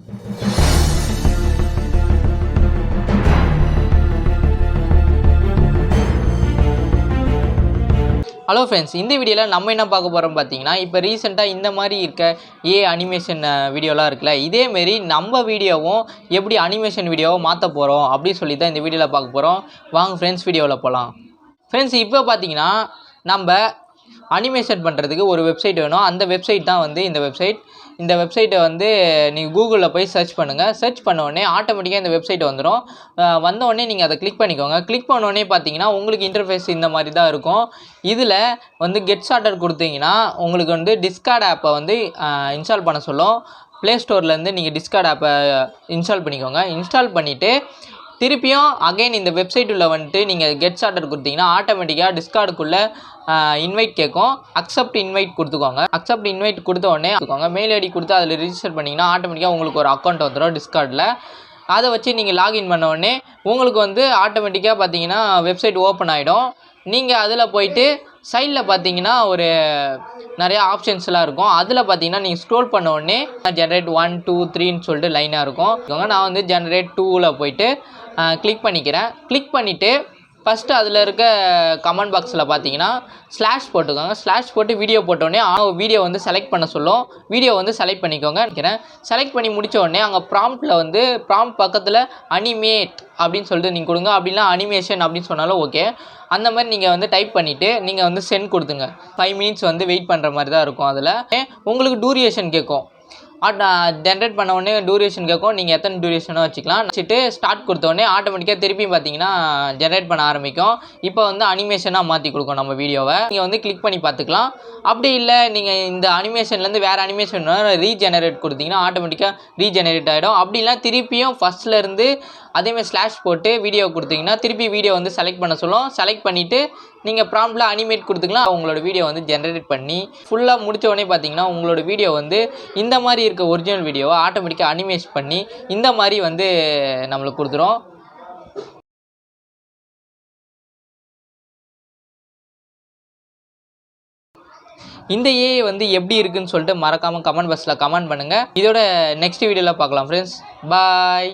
Hello friends இந்த வீடியோவில் நம்ம என்ன பார்க்க போகிறோம் பார்த்தீங்கன்னா இப்போ ரீசெண்டாக இந்த மாதிரி இருக்க ஏ அனிமேஷன் வீடியோலாம் இருக்குல்ல இதேமாரி நம்ம வீடியோவும் எப்படி அனிமேஷன் வீடியோவை மாற்ற போகிறோம் அப்படின்னு சொல்லி தான் இந்த வீடியோவில் பார்க்க போகிறோம் வாங்க ஃப்ரெண்ட்ஸ் வீடியோவில் போகலாம் ஃப்ரெண்ட்ஸ் இப்போ பார்த்தீங்கன்னா நம்ம அனிமேஷன் பண்ணுறதுக்கு ஒரு வெப்சைட் வேணும். அந்த வெப்சைட் தான் வந்து இந்த வெப்சைட் இந்த வெப்சைட்டை வந்து நீங்கள் கூகுளில் போய் சர்ச் பண்ணுங்கள் சர்ச் பண்ண உடனே ஆட்டோமேட்டிக்காக இந்த வெப்சைட் வந்துடும் வந்தோடனே நீங்கள் அதை கிளிக் பண்ணிக்கோங்க. கிளிக் பண்ணோடனே பார்த்தீங்கன்னா உங்களுக்கு இன்டர்ஃபேஸ் இந்த மாதிரி தான் இருக்கும். இதில் வந்து கெட் ஸ்டார்டர் கொடுத்தீங்கன்னா உங்களுக்கு வந்து டிஸ்கார்ட் ஆப்பை வந்து இன்ஸ்டால் பண்ண சொல்லும். ப்ளே ஸ்டோர்லேருந்து நீங்கள் டிஸ்கார்ட் ஆப்பை இன்ஸ்டால் பண்ணிக்கோங்க. இன்ஸ்டால் பண்ணிவிட்டு திருப்பியும் அகைன் இந்த வெப்சைட் உள்ள வந்துட்டு நீங்கள் கெட் ஆர்டர் கொடுத்தீங்கன்னா ஆட்டோமேட்டிக்காக டிஸ்கார்டுக்குள்ளே இன்வைட் கேட்கும். அக்செப்ட் இன்வைட் கொடுத்துக்கோங்க. அக்செப்ட் இன்வைட் கொடுத்த உடனே மெயில் ஐடி கொடுத்து அதில் ரிஜிஸ்டர் பண்ணிங்கன்னா ஆட்டோமேட்டிக்காக உங்களுக்கு ஒரு அக்கௌண்ட் வந்துடும் டிஸ்கார்டில் அதை வச்சு நீங்கள் லாகின் பண்ண உடனே உங்களுக்கு வந்து ஆட்டோமேட்டிக்காக பார்த்தீங்கன்னா வெப்சைட் ஓப்பன் ஆகிடும் நீங்கள் அதில் போயிட்டு சைடில் பார்த்தீங்கன்னா ஒரு நிறையா ஆப்ஷன்ஸ்லாம் இருக்கும். அதில் பார்த்தீங்கன்னா நீங்கள் ஸ்க்ரோல் பண்ண உடனே ஜென்ரேட் ஒன் டூ த்ரீன்னு சொல்லிட்டு லைனாக இருக்கும். நான் வந்து ஜென்ரேட் டூவில் போயிட்டு கிளிக் பண்ணிக்கிறேன். கிளிக் பண்ணிவிட்டு ஃபஸ்ட்டு அதில் இருக்க கமெண்ட் பாக்ஸில் பார்த்தீங்கன்னா ஸ்லாஷ் போட்டுக்கோங்க. ஸ்லாஷ் போட்டு வீடியோ போட்டோடனே வீடியோ வந்து செலக்ட் பண்ண சொல்லும். வீடியோ வந்து செலக்ட் பண்ணிக்கோங்க நினைக்கிறேன். செலக்ட் பண்ணி முடித்த உடனே அங்கே ப்ராம்ப்டில் வந்து ப்ராம்ப் பக்கத்தில் அனிமேட் அப்படின்னு சொல்லிட்டு நீங்கள் கொடுங்க. அப்படின்னா அனிமேஷன் அப்படின்னு சொன்னாலும் ஓகே அந்த மாதிரி நீங்கள் வந்து டைப் பண்ணிவிட்டு நீங்கள் வந்து சென்ட் கொடுத்துங்க ஃபைவ் மினிட்ஸ் வந்து வெயிட் பண்ணுற மாதிரி தான் இருக்கும் அதில். உங்களுக்கு டூரியேஷன் கேட்கும். ஜென்ரேட் uh, பண்ண உடனே டூரேஷன் கேட்கும் நீங்கள் எத்தனை டூரேஷனோ வச்சுக்கலாம். வச்சுட்டு ஸ்டார்ட் கொடுத்த உடனே ஆட்டோமேட்டிக்காக திருப்பி பார்த்தீங்கன்னா ஜென்ரேட் பண்ண ஆரம்பிக்கும். இப்போ வந்து அனிமேஷனாக மாற்றி கொடுக்கும் நம்ம வீடியோவை நீங்கள் வந்து கிளிக் பண்ணி பார்த்துக்கலாம் அப்படி இல்லை நீங்கள் இந்த அனிமேஷன்லேருந்து வேறு அனிமேஷன் ரீஜெனரேட் கொடுத்தீங்கன்னா ஆட்டோமேட்டிக்காக ரீஜெனரேட் ஆகிடும் அப்படிலாம் திருப்பியும் ஃபஸ்ட்லேருந்து அதேமாதிரி ஸ்லாஷ் போட்டு வீடியோ கொடுத்தீங்கன்னா திருப்பி வீடியோ வந்து செலக்ட் பண்ண சொல்லும். செலக்ட் பண்ணிவிட்டு நீங்கள் ப்ராம்ப்டில் அனிமேட் கொடுத்துக்கலாம். உங்களோட வீடியோ வந்து ஜென்ரேட் பண்ணி ஃபுல்லாக முடித்த உடனே பார்த்தீங்கன்னா உங்களோட வீடியோ வந்து இந்த மாதிரி இருக்க ஒரிஜினல் வீடியோவை ஆட்டோமேட்டிக்காக அனிமேட் பண்ணி இந்த மாதிரி வந்து நம்மளுக்கு கொடுத்துரும். இந்த ஏ வந்து எப்படி இருக்குன்னு சொல்லிட்டு மறக்காமல் கமெண்ட் பாக்ஸில் கமெண்ட் பண்ணுங்கள் இதோட நெக்ஸ்ட் வீடியோவில் பார்க்கலாம் ஃப்ரெண்ட்ஸ் பாய்